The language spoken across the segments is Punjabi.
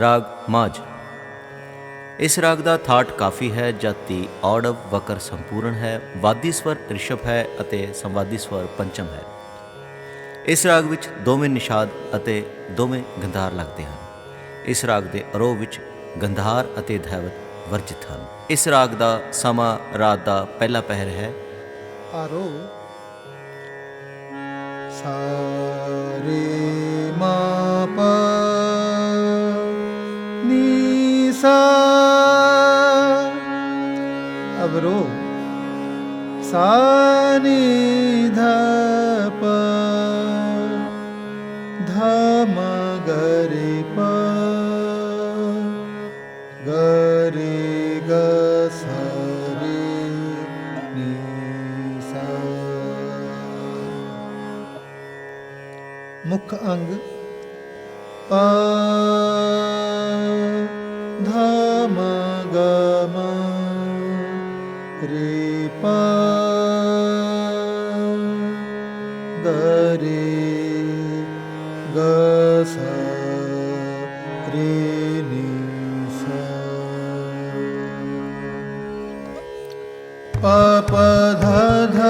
ਰਾਗ ਮਾਝ। ਇਸ ਰਾਗ ਦਾ ਥਾਟ ਕਾਫੀ ਹੈ ਜਾਤੀ ਔੜਵ ਵਕਰ ਸੰਪੂਰਨ ਹੈ, ਵਾਦੀ ਸਵਰ ਰਿਸ਼ਭ ਹੈ ਅਤੇ ਸੰਵਾਦੀ ਸਵਰ ਪੰਚਮ ਹੈ। ਇਸ ਰਾਗ ਵਿੱਚ ਦੋਵੇਂ ਨਿਸ਼ਾਦ ਅਤੇ ਦੋਵੇਂ ਗੰਧਾਰ ਲੱਗਦੇ ਹਨ। ਇਸ ਰਾਗ ਦੇ ਅਰੋਹ ਵਿੱਚ ਗੰਧਾਰ ਅਤੇ ਧੈਵਤ ਵਰਜਿਤ ਹਨ। ਇਸ ਰਾਗ ਦਾ ਸਮਾਂ ਰਾਤ ਦਾ ਪਹਿਲਾ ਪਹਿਰ ਹੈ। ਆਰੋ ਸਾਰੇ ਮਾ गुरु सानिधप धमगरिप गरि गसरि गरे गि नी सुख्य अङ्ग गरे ग्रीणी प ध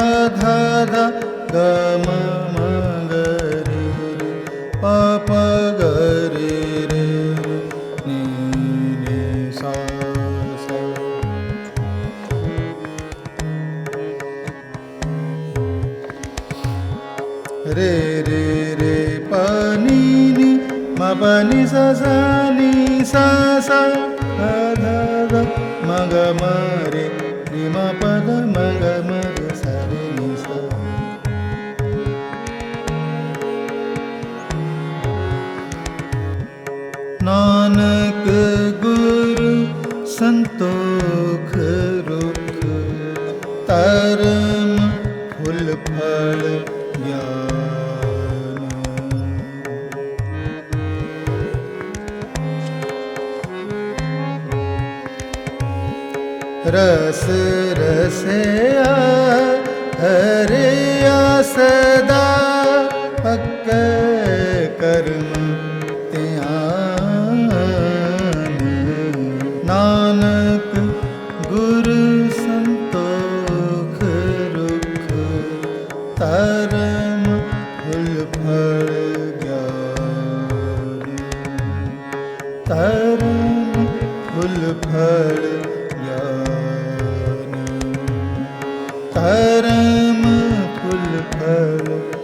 ध ग म म ग रे पप रे रे रे पाणी नि मापानी सानी सा सा मग मारे रे मा पद मग मग सारे नि सा नानक गुरु संतोख रुख तरम फुल फल ਰਸ ਰਸਿਆ ਹਰਿਆ ਸਦਾ ਪੱਕ ਕਰਮ ਧਿਆਨ ਨਾਨਕ ਗੁਰ ਸੰਤੋਖ ਰੁਖ ਧਰਮ ਤਰ ਫੁਲ ਫਲ ਗਿਆਨ ਤਰਮ ਫੁਲ ਫਲ